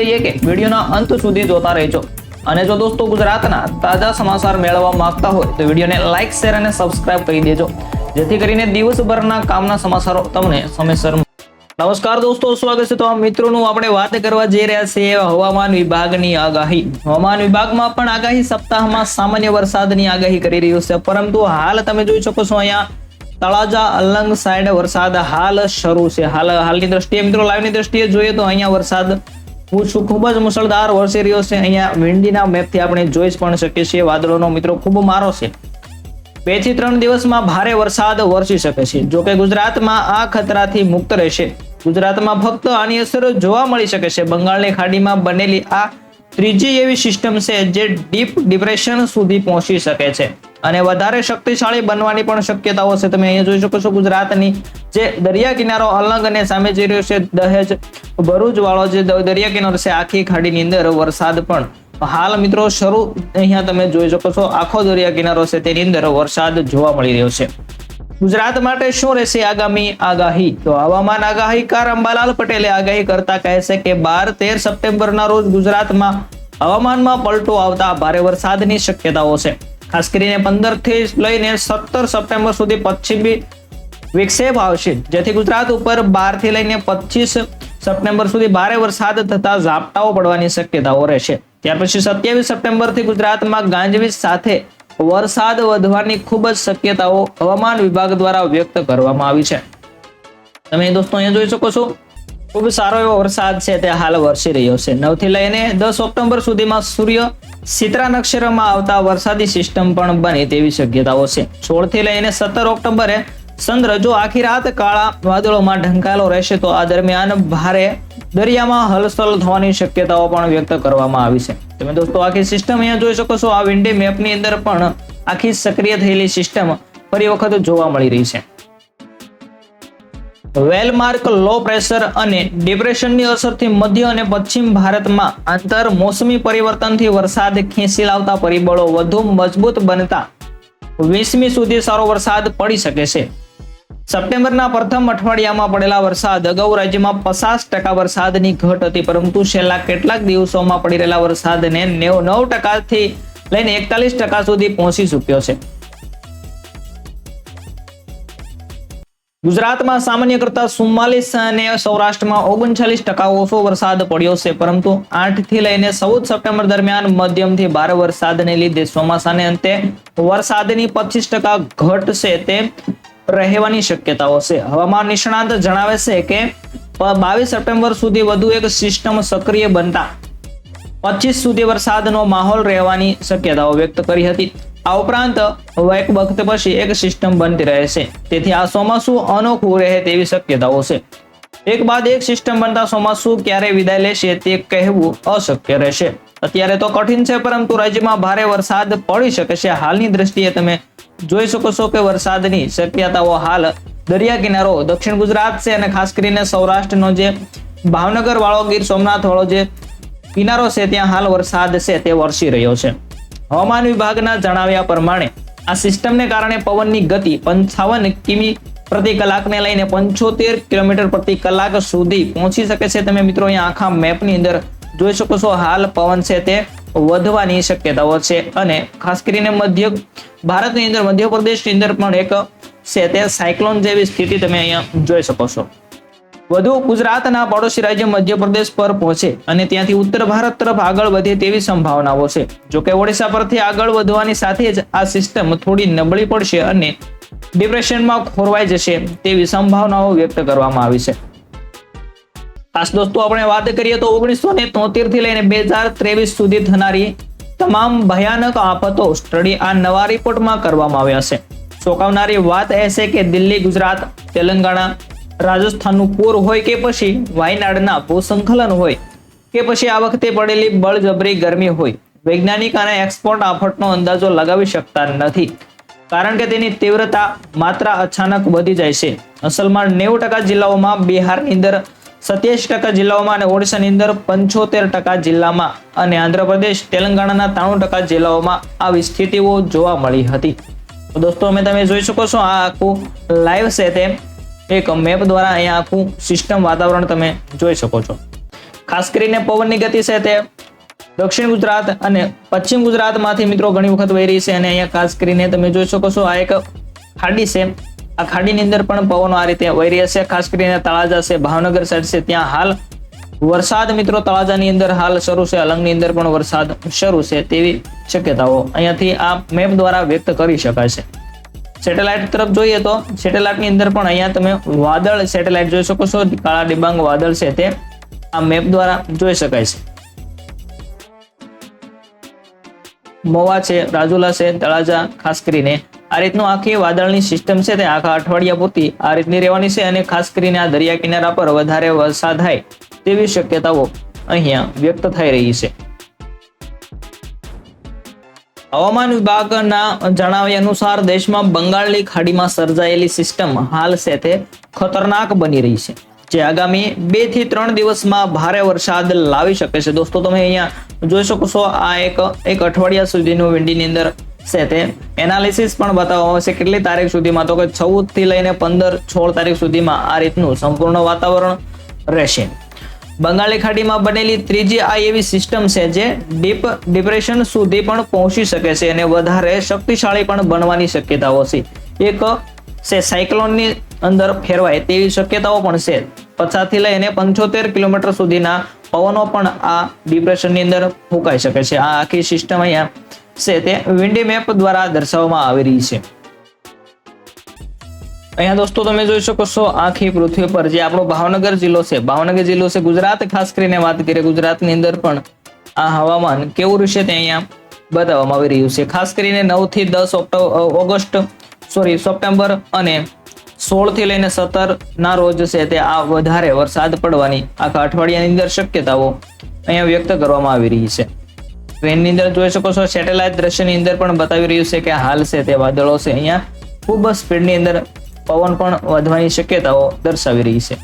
કહીએ કે વિડીયોના અંત સુધી જોતા રહેજો. અને જો દોસ્તો ગુજરાતના તાજા સમાચાર મેળવવા માંગતા હોય તો વિડીયોને લાઇક શેર અને સબસ્ક્રાઇબ કરી દેજો. જેથી કરીને દિવસભરના કામના સમાચારો તમને સમયસર નમસ્કાર દોસ્તો, સ્વાગત છે તો આ મિત્રોનું. આપણે વાત કરવા જઈ રહ્યા છીએ હવામાન વિભાગની આગાહી. હવામાન વિભાગમાં પણ આગાહી સપ્તાહમાં સામાન્ય વરસાદની આગાહી કરી રહ્યું છે. પરંતુ હાલ તમે જોઈ શકો છો અહીંયા તળાજા, અલંગ સાઈડ વરસાદ હાલ શરૂ છે. હાલ હાલની દ્રષ્ટિએ મિત્રો લાઈવની દ્રષ્ટિએ જોઈએ તો અહીંયા વરસાદ હું છું ખૂબ જ મુસળધાર વરસી રહ્યો છે. અહીંયા વિંડીના મેપથી આપણે જોઈ પણ શકીએ છીએ. વાદળોનો મિત્રો ખૂબ મારો છે. બેથી ત્રણ દિવસમાં ભારે વરસાદ વરસી શકે છે. જો કે ગુજરાતમાં આ ખતરાથી મુક્ત રહેશે. ગુજરાતમાં ફક્ત આની અસર જોવા મળી શકે છે. બંગાળની ખાડીમાં બનેલી આ ત્રીજી એવી સિસ્ટમ છે જે ડીપ ડિપ્રેશન સુધી પહોંચી શકે છે. અને વધારે શક્તિશાળી બનવાની પણ શક્યતાઓ છે. તમે અહીંયા જોઈ શકો છો ગુજરાતની જે દરિયા કિનારો અલંગ અને સામે જઈ રહ્યો છે. દહેજ ભરૂચ વાળો જે દરિયા કિનારો છે, આખી ખાડીની અંદર વરસાદ પણ. હાલ મિત્રો શરૂ અહીંયા તમે જોઈ શકો છો. આખો દરિયા કિનારો છે, તેની અંદર વરસાદ જોવા મળી રહ્યો છે. ગુજરાત માટે શું રહેશે આગામી આગાહી? તો હવામાન આગાહીકાર અંબાલાલ પટેલે આગાહી કરતા કહે છે કે બાર તેર સપ્ટેમ્બરના રોજ ગુજરાતમાં હવામાનમાં પલટો આવતા ભારે વરસાદની શક્યતાઓ છે. ખાસ કરીને પંદરથી લઈને સત્તર સપ્ટેમ્બર સુધી પશ્ચિમી વિક્ષેપ આવશે. જેથી ગુજરાત ઉપર બારથી લઈને પચીસ સપ્ટેમ્બર સુધી ભારે વરસાદ થતા ઝાપટાઓ પડવાની શક્યતાઓ રહેશે. ત્યાર પછી સત્યાવીસ સપ્ટેમ્બરથી ગુજરાતમાં ગાંજવીજ સાથે વરસાદ વધવાની ખૂબ જ શક્યતાઓ હવામાન વિભાગ દ્વારા વ્યક્ત કરવામાં આવી છે. તમે દોસ્તો અહીંયા જોઈ શકો છો, ખૂબ સારો એવો વરસાદ છે તે હાલ વરસી રહ્યો છે. નવથી લઈને દસ ઓક્ટોબર સુધીમાં સૂર્ય સિત્રા નક્ષત્રમાં આવતા વરસાદી સિસ્ટમ પણ બને તેવી શક્યતાઓ છે. સોળથી લઈને સત્તર ઓક્ટોબરે ચંદ્ર જો આખી રાત કાળા વાદળોમાં ઢંકાયેલો રહેશે, તો આ દરમિયાન ભારે દરિયામાં હલચલ થવાની શક્યતાઓ પણ વ્યક્ત કરવામાં આવી છે. તમે દોસ્તો, આખી સિસ્ટમ અહીંયા જોઈ શકો છો. આ વિન્ડે મેપની અંદર પણ આખી સક્રિય થયેલી સિસ્ટમ ફરી વખત જોવા મળી રહી છે. વેલમાર્ક લો પ્રેશર અને ડિપ્રેશનની અસરથી મધ્ય અને પશ્ચિમ ભારતમાં આંતર મોસમી પરિવર્તનથી વરસાદ ખેંચી લાવતા પરિબળો વધુ મજબૂત બનતા વીસમી સુધી સારો વરસાદ પડી શકે છે. સપ્ટેમ્બરના પ્રથમ અઠવાડિયામાં પડેલા વરસાદ, અગાઉ રાજ્યમાં પચાસ ટકા વરસાદની ઘટ હતી, પરંતુ છેલ્લા કેટલાક દિવસોમાં પડી રહેલા વરસાદને નેવ, નવ ટકાથી લઈને એકતાલીસ ટકા સુધી પહોંચી ચૂક્યો છે. ગુજરાતમાં સામાન્ય કરતા ચુમ્માલીસ અને સૌરાષ્ટ્રમાં ઓગણચાલીસ ટકા ઓછો વરસાદ પડ્યો છે, પરંતુ આઠથી લઈને ચૌદ સપ્ટેમ્બર દરમિયાન મધ્યમથી ભારે વરસાદને લીધે ચોમાસાને અંતે વરસાદની પચીસ ટકા ઘટ છે તે રહેવાની શક્યતાઓ છે. હવામાન નિષ્ણાંત જણાવે છે કે બાવીસ સપ્ટેમ્બર સુધી વધુ એક સિસ્ટમ સક્રિય બનતા પચીસ સુધી વરસાદનો માહોલ રહેવાની શક્યતાઓ વ્યક્ત કરી હતી. આ ઉપરાંત એક વખત પછી એક સિસ્ટમ બનતી રહે છે. તેથી આ ચોમાસું અનોખું રહે તેવી શક્યતાઓ છે. એક બાદ એક સિસ્ટમ બનતા ચોમાસું ક્યારે વિદાય લેશે તે કહેવું અશક્ય રહેશે. અત્યારે તો કઠિન છે, પરંતુ રાજ્યમાં ભારે વરસાદ પડી શકે છે. હાલની દ્રષ્ટિએ તમે જોઈ શકો છો કે વરસાદની શક્યતાઓ હાલ દરિયા કિનારો, દક્ષિણ ગુજરાત છે અને ખાસ કરીને સૌરાષ્ટ્રનો જે ભાવનગર વાળો ગીર સોમનાથ વાળો જે કિનારો છે, ત્યાં હાલ વરસાદ છે તે વરસી રહ્યો છે. હવામાન વિભાગના જણાવ્યા પ્રમાણે આ સિસ્ટમને કારણે પવનની ગતિ પંચાવન કિમી પ્રતિ કલાકને લઈને પંચોતેર કિલોમીટર પ્રતિ કલાક સુધી પહોંચી શકે છે. તમે મિત્રો અહીંયા આખા મેપની અંદર જોઈ શકો છો, હાલ પવન છે તે વધવાની શક્યતાઓ છે અને ખાસ કરીને મધ્ય ભારતની અંદર મધ્યપ્રદેશની અંદર પણ એક છે તે સાયક્લોન જેવી સ્થિતિ તમે અહીંયા જોઈ શકો છો. વધુ ગુજરાતના પડોશી રાજ્ય મધ્યપ્રદેશ પર પહોંચે અને ત્યાંથી ઉત્તર ભારત તરફ આગળ વધે તેવી સંભાવનાઓ છે. જોકે ઓડિશા પરથી આગળ વધવાની સાથે જ આ સિસ્ટમ થોડી નબળી પડશે અને ડિપ્રેશનમાં ખોરવાઈ જશે તેવી સંભાવનાઓ વ્યક્ત કરવામાં આવી છે. ખાસ દોસ્તો, આપણે વાત કરીએ તો ઓગણીસો ને તોતેરથી લઈને બે હજાર ત્રેવીસ સુધી થનારી તમામ ભયાનક આફતો સ્ટડી આ નવા રિપોર્ટમાં કરવામાં આવ્યા છે. ચોંકાવનારી વાત એ છે કે દિલ્હી, ગુજરાત, તેલંગાણા, રાજસ્થાનનું પૂર હોય કે પછી વાયનાડના ભૂસંકલન હોય કે પછી આ વખતે પડેલી બળજબરી ગરમી હોય, વૈજ્ઞાનિક અને એક્સપોર્ટ આફતનો અંદાજો લગાવી શકતા નથી. કારણ કે તેની તીવ્રતા માત્ર અચાનક વધી જાય છે. અસલમાં નેવું ટકા જિલ્લાઓમાં બિહારની અંદર સત્યાવીસ ટકા જિલ્લાઓમાં અને ઓડિશાની અંદર પંચોતેર ટકા જિલ્લામાં અને આંધ્રપ્રદેશ, તેલંગાણાના ત્રાણું ટકા જિલ્લાઓમાં આવી સ્થિતિઓ જોવા મળી હતી. તો દોસ્તો, અમે તમે જોઈ શકો છો, આ આખું લાઈવ છે તે એક મેપ દ્વારા અહીંયા આખું સિસ્ટમ વાતાવરણ તમે જોઈ શકો છો. ખાસ કરીને પવનની ગતિ છે તે દક્ષિણ ગુજરાત અને પશ્ચિમ ગુજરાતમાંથી મિત્રો ઘણી વખત વહી રહી છે અને અહીંયા ખાસ કરીને તમે જોઈ શકો છો, આ એક ખાડી છે આ ખાડીની અંદર પણ પવનો આ રીતે વહી રહ્યા છે. ખાસ કરીને તળાજા છે, ભાવનગર સાઈડ છે, ત્યાં હાલ વરસાદ મિત્રો તળાજાની અંદર હાલ શરૂ છે. અલંગની અંદર પણ વરસાદ શરૂ છે તેવી શક્યતાઓ અહીંયાથી આ મેપ દ્વારા વ્યક્ત કરી શકાય છે. સેટેલાઇટ તરફ જોઈએ તો સેટેલાઇટની અંદર પણ અહીંયા તમે વાદળ સેટેલાઇટ જોઈ શકો છો. કાળા ડિબાંગ વાદળ છે તે આ મેપ દ્વારા જોઈ શકાય છે. મોવા છે, રાજુલા છે, તળાજા ખાસ કરીને આ રીતનું આખી વાદળની સિસ્ટમ છે તે આખા અઠવાડિયા પૂરતી આ રીતની રહેવાની છે અને ખાસ કરીને આ દરિયા કિનારા પર વધારે વરસાદ થાય તેવી શક્યતાઓ અહીંયા વ્યક્ત થઈ રહી છે. હવામાન વિભાગના જણાવ્યા અનુસાર દેશમાં બંગાળની ખાડીમાં સર્જાયેલી સિસ્ટમ હાલ છે ખતરનાક બની રહી છે. જે આગામી બેથી ત્રણ દિવસમાં ભારે વરસાદ લાવી શકે છે. દોસ્તો, તમે અહીંયા જોઈ શકો છો આ એક એક અઠવાડિયા સુધીનું વિંડીની અંદર છે તે એનાલિસિસ પણ બતાવવામાં આવશે. કેટલી તારીખ સુધીમાં? તો કે ચૌદથી લઈને પંદર સોળ તારીખ સુધીમાં આ રીતનું સંપૂર્ણ વાતાવરણ રહેશે. બંગાળી ખાડીમાં બનેલી ત્રીજી આ એવી સિસ્ટમ છે જે ડીપ ડિપ્રેશન સુધી પણ પહોંચી શકે છે અને વધારે શક્તિશાળી પણ બનવાની શક્યતાઓ છે. એક છે સાયક્લોનની અંદર ફેરવાય તેવી શક્યતાઓ પણ છે. પચાસથી લઈને પંચોતેર કિલોમીટર સુધીના પવનો પણ આ ડિપ્રેશનની અંદર ફૂંકાઈ શકે છે. આ આખી સિસ્ટમ અહીંયા છે તે વિન્ડી મેપ દ્વારા દર્શાવવામાં આવી રહી છે. અહીંયા દોસ્તો તમે જોઈ શકો છો આખી પૃથ્વી પર જે આપણો ભાવનગર જિલ્લો છે. ભાવનગર જિલ્લો છે ગુજરાત. ખાસ કરીને વાત કરીએ ગુજરાતની અંદર પણ આ હવામાન કેવું રહેશે તે અહીંયા બતાવવામાં આવી રહ્યું છે. ખાસ કરીને નવથી દસ ઓગસ્ટ, સોરી, સપ્ટેમ્બર અને સોળથી લઈને સત્તર ના રોજ છે તે આ વધારે વરસાદ પડવાની આખા અઠવાડિયાની અંદર શક્યતાઓ અહીંયા વ્યક્ત કરવામાં આવી રહી છે. ટ્રેનની અંદર જોઈ શકો છો સેટેલાઇટ દ્રશ્યની અંદર પણ બતાવી રહ્યું છે કે હાલ છે તે વાદળો છે. અહીંયા ખૂબ સ્પીડની અંદર પવન પણ વધવાની શક્યતાઓ દર્શાવી રહી છે.